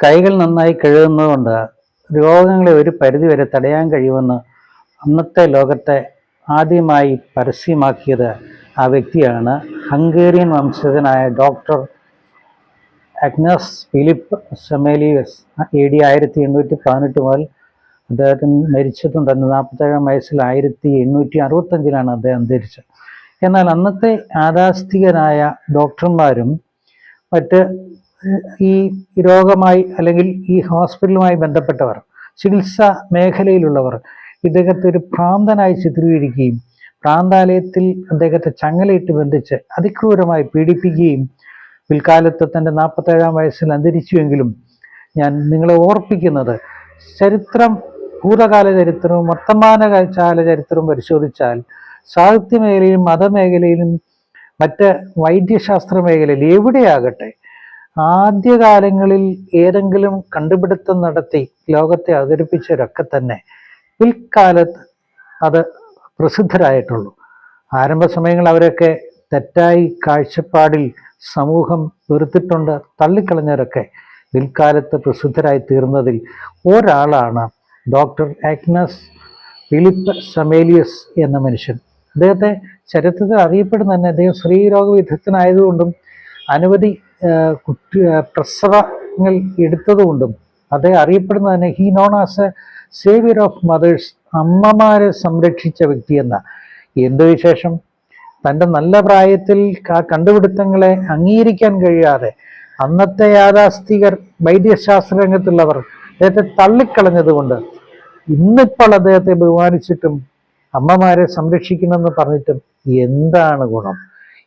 കൈകൾ നന്നായി കഴുകുന്നതുകൊണ്ട് രോഗങ്ങളെ ഒരു പരിധിവരെ തടയാൻ കഴിയുമെന്ന് അന്നത്തെ ലോകത്തെ ആദ്യമായി പരസ്യമാക്കിയത് ആ വ്യക്തിയാണ് ഹംഗേറിയൻ വംശജനായ doctor Ignaz Philipp Semmelweis. A D ആയിരത്തി എണ്ണൂറ്റി പതിനെട്ട് മുതൽ അദ്ദേഹത്തിന് മരിച്ചിട്ടുണ്ട് നാൽപ്പത്തേഴാം വയസ്സിൽ ആയിരത്തി എണ്ണൂറ്റി അറുപത്തഞ്ചിലാണ് അദ്ദേഹം അന്തരിച്ചത്. എന്നാൽ അന്നത്തെ യാഥാസ്ഥികനായ ഡോക്ടർമാരും മറ്റ് ഈ രോഗമായി അല്ലെങ്കിൽ ഈ ഹോസ്പിറ്റലുമായി ബന്ധപ്പെട്ടവർ ചികിത്സാ മേഖലയിലുള്ളവർ ഇദ്ദേഹത്തെ ഒരു ഭ്രാന്തനായി ചിത്രീകരിക്കുകയും പ്രാന്താലയത്തിൽ അദ്ദേഹത്തെ ചങ്ങലയിട്ട് ബന്ധിച്ച് അതിക്രൂരമായി പീഡിപ്പിക്കുകയും പിൽക്കാലത്ത് തന്റെ നാൽപ്പത്തേഴാം വയസ്സിൽ അന്തരിച്ചുവെങ്കിലും ഞാൻ നിങ്ങളെ ഓർപ്പിക്കുന്നത് ചരിത്രം ഭൂതകാല ചരിത്രവും വർത്തമാനകാല ചരിത്രവും പരിശോധിച്ചാൽ സാഹിത്യ മേഖലയിലും മതമേഖലയിലും മറ്റ് വൈദ്യശാസ്ത്ര മേഖലയിൽ എവിടെയാകട്ടെ ആദ്യകാലങ്ങളിൽ ഏതെങ്കിലും കണ്ടുപിടുത്തം നടത്തി ലോകത്തെ അവതരിപ്പിച്ചവരൊക്കെ തന്നെ പിൽക്കാലത്ത് അത് പ്രസിദ്ധരായിട്ടുള്ളൂ. ആരംഭ സമയങ്ങളിൽ അവരൊക്കെ തെറ്റായി കാഴ്ചപ്പാടിൽ സമൂഹം വെറുത്തിട്ടുണ്ട് തള്ളിക്കളഞ്ഞവരൊക്കെ പിൽക്കാലത്ത് പ്രസിദ്ധരായി തീർന്നതിൽ ഒരാളാണ് ഡോക്ടർ ആഗ്നസ് ഫിലിപ്പ് സമേലിയസ് എന്ന മനുഷ്യൻ. അദ്ദേഹത്തെ ചരിത്രത്തിൽ അറിയപ്പെടുന്ന തന്നെ അദ്ദേഹം സ്ത്രീരോഗ വിദഗ്ധനായതുകൊണ്ടും അനവധി കുട്ടി പ്രസവങ്ങൾ എടുത്തതുകൊണ്ടും അദ്ദേഹം അറിയപ്പെടുന്ന തന്നെ he known as a saviour of mothers അമ്മമാരെ സംരക്ഷിച്ച വ്യക്തി എന്ന. എന്ത് വിശേഷം? തന്റെ നല്ല പ്രായത്തിൽ കണ്ടുപിടുത്തങ്ങളെ അംഗീകരിക്കാൻ കഴിയാതെ അന്നത്തെ യാഥാസ്ഥികർ വൈദ്യശാസ്ത്ര രംഗത്തുള്ളവർ അദ്ദേഹത്തെ തള്ളിക്കളഞ്ഞതുകൊണ്ട് ഇന്നിപ്പോൾ അദ്ദേഹത്തെ ബഹുമാനിച്ചിട്ടും അമ്മമാരെ സംരക്ഷിക്കണമെന്ന് പറഞ്ഞിട്ടും എന്താണ് ഗുണം?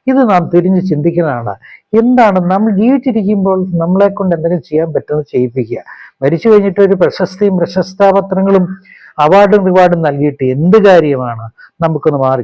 ഇത് നാം തിരിഞ്ഞ് ചിന്തിക്കുന്നതാണ്. എന്താണ് നമ്മൾ ജീവിച്ചിരിക്കുമ്പോൾ നമ്മളെ കൊണ്ട് എന്തെങ്കിലും ചെയ്യാൻ പറ്റുന്നത് ചെയ്യിപ്പിക്കുക. മരിച്ചു കഴിഞ്ഞിട്ട് ഒരു പ്രശസ്തിയും പ്രശസ്താപത്രങ്ങളും അവാർഡും റിവാർഡും നൽകിയിട്ട് എന്ത് കാര്യമാണ്? നമുക്കൊന്ന് മാറി